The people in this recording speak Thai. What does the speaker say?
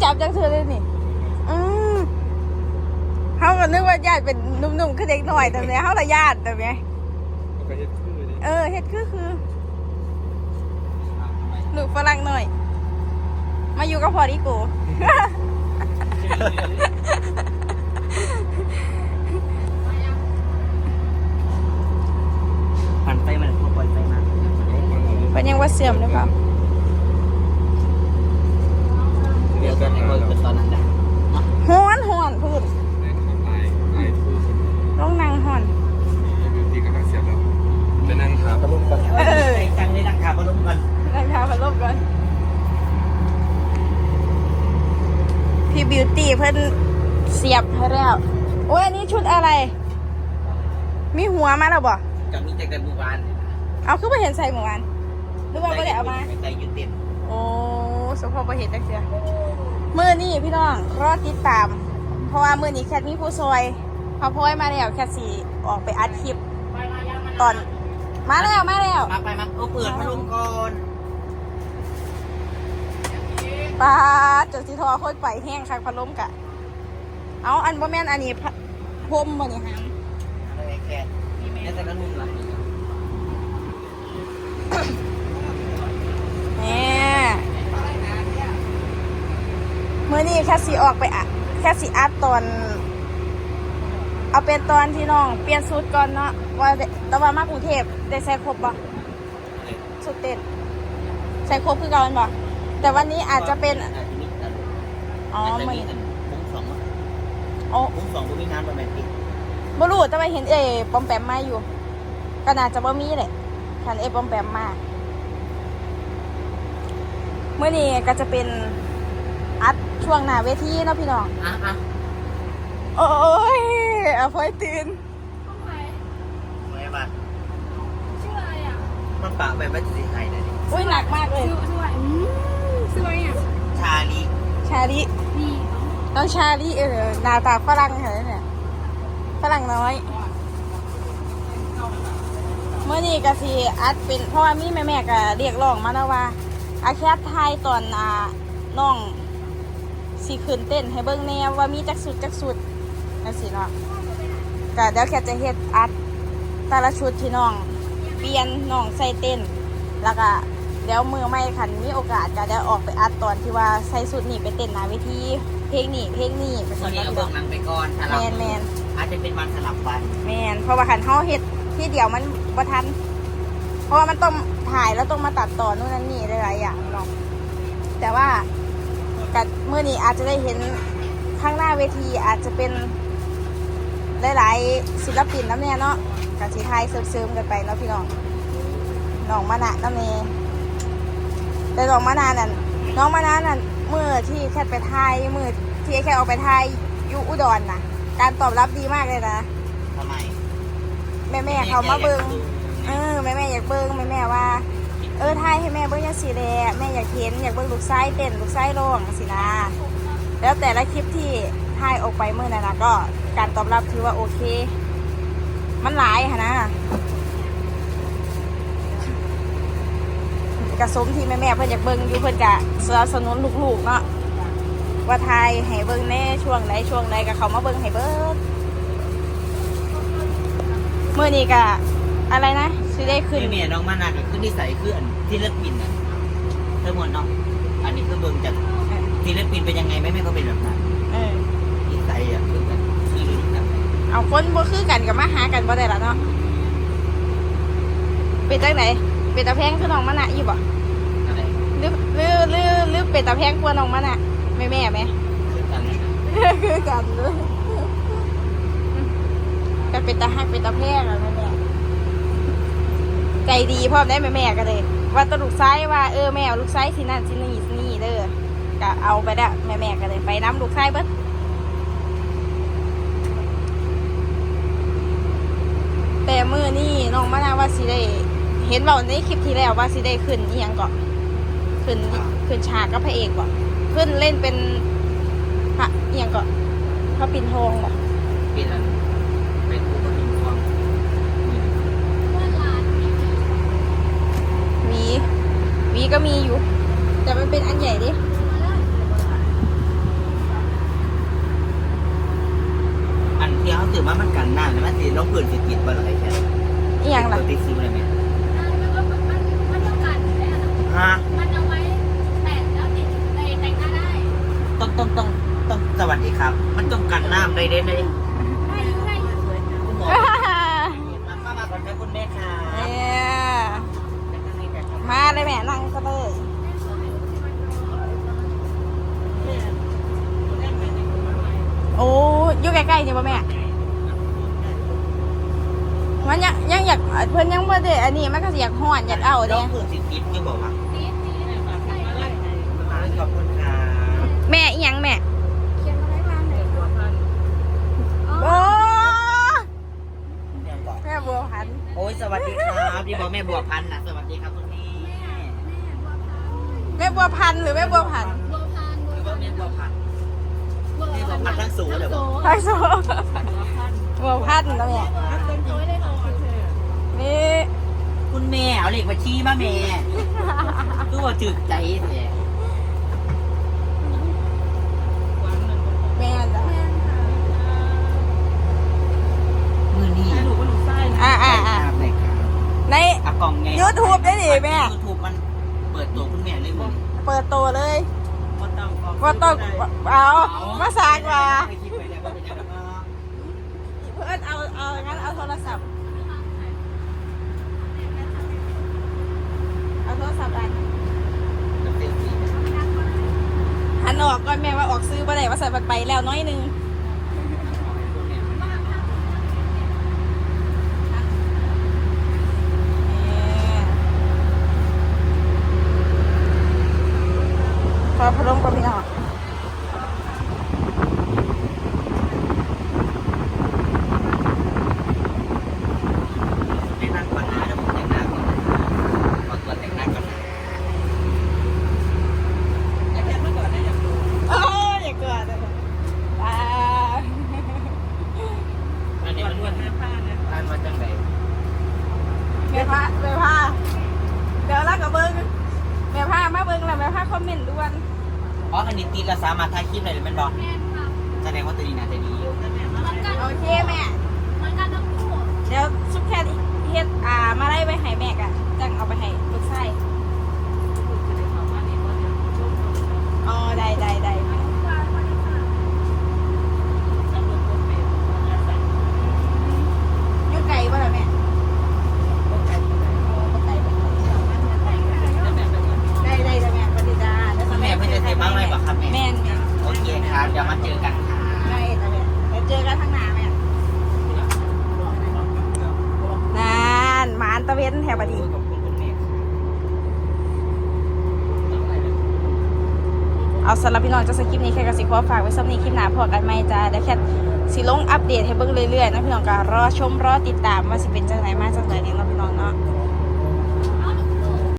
เคยจับจังเธอเลยนี่อืมเขาก็นึกว่าญาติเป็นหนุ่มๆคือเด็กหน่อยแต่เนี้ยเขาละญาติแต่เนี้ยมันก็เฮ็ดคือเลยเออเฮ็ดคือคือลูกฝรั่งหน่อย มาอยู่กับพอดีกูปั่นไฟมันพอปล่อยไฟมาเป็นยังว่าเสื่อมหรือเปล่า เดี๋ยวกันในเบิร์เป็นตอนนั้นแหละฮ้อนฮ้อนพูดในทำลายลายทูสต้องนั่งฮ้อนมีบิวตี้กำลังเสียบแล้วไปนั่งหาพัดลมก่อนเออใจจังเลยนักข่าวมาลงกันนั่งทาพัดลมก่อนพี่บิวตี้เพิ่นเสียบให้แล้วโอ้ยอันนี้ชุดอะไร มีหัวมาแล้วบ่จะมีแต่แต่บูบานเอาคือไปเห็นใส่หมู่วันหรือว่าไม่ได้เอามาใจยืดเต้นโอ้ สมพอไปเห็นจังเสียมือนี่พี่น้องรอติดตาม เพราะว่ามือนี้แคทมีผู้ซอยพอพอยมาแล้วแคทสีออกไปอัดคลิปตอน มาแล้วมาแล้วมาไปมาโอ้เปิดพัดลมก่อนปาดจนสิทอค่อยไปแห้งคักพัดลมกะ เอาอันบ่แม่นอันนี้พัดพรมบ่นี่ฮะอะไรแค่แล้วแต่ละนุ่มละ แหม มือนี้แคทสีออกไปอะแคทสีอัดตอน เอาเป็นตอนที่น้อง เปลี่ยนสูตรก่อนเนาะว่าได้แต่ว่ามากรุงเทพได้ใส่ครบบ่สุดเต้นใส่ครบคือเก่าแม่นบ่แต่วันนี้อาจจะเป็นอาจจะมีอ๋ออาจจะมันมีมุ้งสองอ๋อมุ้งสองก็มีงานประมาณปีบ่รู้แต่ว่าเห็นเอปอมแปมมาอยู่ก็น่าจะบ่มีแหละคันเอปอมแปมมาเมื่อนี้ก็จะเป็น อัดช่วงหน้าเวทีเนาะพี่น้อง อะอะโอ้ยเอาพอยตื่นไม่บ้านชื่ออะไรอะมันปากแบบว่าจะสีไทยนะอุ้ยหนักมากเลย ชื่อชื่ออะไรอืมชื่ออะไรอะชาลีชาลินี่น้องชาลิเออหน้าตาฝรั่งเหรอเนี่ย ฝรั่งน้อย เมื่อนี้ก็สิอัดเป็นเพราะว่ามีแม่แม่ๆก็เรียกร้องมาแล้วว่าอาแคทไทยตอนอ่าน้อง สีขึ้นเต้นให้เบิ่งแนวว่ามีจักสุดจักสุดนั่นสิเนาะก็เดี๋ยวแคทจะเฮ็ดอัดแต่ละชุดที่น้อง เปลี่ยนน้องใส่เต้น แล้วก็เดี๋ยวมือไม่ขันมีโอกาสก็เดี๋ยวออกไปอัดตอนที่ว่าใส่สุดนี่ไปเต้นหน้าเวทีเพลงนี่เพลงนี่ไปตสอนนนี้กัเอานเบื้องหลังไปก่อนสลัแมบนแมนอาจจะเป็นวันสลับวันแมนเพราะว่าขันเฮาเฮ็ดที่เดียวมันบ่ทัน เพราะว่ามันต้องถ่ายแล้วต้องมาตัดต่อนู่นนั่นนี่หลายๆอย่างเนาะแต่ว่า กัเมื่อนี้อาจจะได้เห็นข้างหน้าเวทีอาจจะเป็นหลายๆศิลปินน้ำเนี่ยเนาะกับสีไทยเสริมๆกันไปเนาะพี่น้องน้องมานะน้ำเนแต่น้องมานานั่นน้องมานานั่นเมื่อที่แค่ไปไทยเมื่อที่แค่ออกไปไทยอยู่อุดรน่ะการตอบรับดีมากเลยนะทำไมแม่แม่ๆเขามาเบิงเออแม่แม่ๆอยากเบิงแม่แม่ๆว่า เออทายให้แม่เบิ้งยังสีแดงแม่อยากเห็นอยากเบิ้งลูกไส้เต้นลูกไส้ร้องสินะ แล้วแต่ละคลิปที่ทายออกไปเมื่อนั้นนะก็การตอบรับถือว่าโอเค มันหลายค่ะนะกระสมที่แม่แม่เพิ่นอยากเบิ้งอยู่เพิ่นกะสนับสนุนลูกๆเนาะว่าทายให้เบิ้งแน่ช่วงไหนช่วงไหนก็เขามาเบิ้งให้เบิ้งเมื่อนี้กะ อะไรนะสิได้ขึ้นคือเมียน้องมานากับคือนิสัยคืออันที่เลิกปินอะเธอหมดเนาะอันนี้คือเบิ่งจากที่เลิกปินเป็นยังไงแม่แม่ก็เป็นแบบนั้นเออ นิสัยอะคือกันคือรู้กันเอาคนบ่คือกันกับมาหากันบ่ได้ละเนาะเป็นจังไหนเป็นตาแพงคือน้องมะนะอยู่บ่อะไรหรือหรือหรือหรือเป็นตาแพงกว่าน้องมะนะแม่แม่ไหม คือกันนะคือกันเลยก็เป็นตาฮักเป็นตาแพงอะแม่แม่ ใจดีพร้อได้แม่แม่ก็เลย ว่าตลูกไส้ว่าเออแม่เอาลูกไส้สินั่นสินี่สินี่เด้อก็เอาไปได้แม่แม่ก็เลยไปน้ำลูกไส้เบิดแต่มือนี่น้องมะนาวว่าสิได้เห็นเราในคลิปที่แล้วว่าสิได้ขึ้นอียังก่อนขึ้นขึ้นฉากกับพระเอกก่อนขึ้นเล่นเป็นพระอียังก่อนพระปิ่นทองบ่เป็นอันเป็นผู้คนมีความ เพื่อนร้าน หวีหวีก็มีอยู่ แต่มันเป็นอันใหญ่ดิ สึกว่ามันกันน้ำแต่มันสี น้องเปื่อนสีติดบ่หรอไอ้แค่อีหยังล่ะ ตัวติ๊กซิวเลยไหมมันก็มันมันต้องการได้อะฮะมันเอาไว้แปะแล้วติดในแต่งหน้าได้ต้องต้องต้องต้องสวัสดีครับ มันต้องกันน้ำได้เด้เลยให้ให้คุณหมอมาเข้ามาก่อนครับคุณแม่ค่ะเนี่ยมาเลยแม่นั่งก็เลย โอ้อยู่ใกล้ๆนี่ป่ะแม่ มันยังยังอยากเพิ่นยังบ่ได้อันนี้มันก็สิอยากฮ้อนอยากเอาน้เด้องเปื่อนสีติดยังบอกว่าตีตีใส่อะไรขอบคุณค่ะแม่อีหยังแม่เขียนอะไรบ้างเนี่ยอ๋อโอ้เดี๋ยวก่อนแม่บัวพันธุ์โอ้ยสวัสดีครับที่บอกแม่บัวพันธุ์นะสวัสดีครับคุณแม่แม่บัวพันธุ์หรือแม่บัวพันธุ์บัวพานหรือว่าแม่บัวพันธุ์บัวแม่บัวพันธุ์ทั้งสูงเลยบอก ทักโซบัวพันธุ์แล้วแม่ ต้นโจ้ยเลยค่ะ นี่คุณแม่เอาเลขบัญชีมาแม่คือว่าจึกใจแท้แม่จ้ะมือนี่อ่าอ่าอ่าไหนครับใน อากล่องไง YouTube ได้ดิแม่ ยูทูบมันเปิดตัวคุณแม่เลยมึงเปิดตัวเลยว่าต้องเอามาสากว่า ไปคิดไปแล้วว่าเป็นยังไงบ้าง เพื่อนเอาเอางั้นเอาโทรศัพท์ เอาโทรศัพท์อันเต็มที่หันออกก่อนแม่ว่าออกซื้อบ่ได้ว่าใส่บัตรไปแล้วน้อยหนึงพอพะลมกับพี่น้องไม่นั่งก่อนนะเดี๋ยวผมแต่งหน้าก่อนขอตัวแต่งหน้าก่อนนะ โอ้ยอย่าเกิดเลยอ่า อั นนี้มันวันหน้าผ้านะผ้ามาจังไหนแม่พาแม่พาเดี๋ยวรักกับเบิ้งแม่พามาเบิ้งแล้วแม่พาคอมเมนต์ด่วนอ๋ออันนี้ตีละสามารถถ่ายคลิปได้เลยแมันบอกแม่ค่ะแสดงว่าตัวนี้น่าจะดีเหมือนกันโอเคแม่เหมือนกันทั้งคู่เดี๋ยวซุปแคทเฮ็ดอ่ามาไล่ไปให้แม่กะจังเอาไปให้ลูกชายอ๋อได้ได้ได้แม่อยู่ไกลบ่ล่ะแม่บ่ไกลบ่ไกลบ่ไกลบ่ไกลได้ได้ได้แม่ปฏิดาดี๋ยว คุณแม่เพื่อนจะเทบ้างไหมบอกครับแม่ แม่นแม่น โอเคครับเดี๋ยวมาเจอกันค่ะ ได้จ้ะแม่เดี๋ยวเจอกันข้างหน้าแม่นานหมานตะเวนแถวบดี ขอบคุณคุณแม่ค่ะ เอาสำหรับพี่น้องจะสคลิปนี้แค่กระสิขอฝากไว้สับนี้คลิปหน้าพอกันไหมจ้าเดี๋ยวแค่สิลงอัปเดตให้เบิ่งเรื่อยๆนะพี่น้องก็รอชมรอติดตามว่าสิเป็นจังไหนมาจังไหนนี่เนาะพี่น้องเนาะ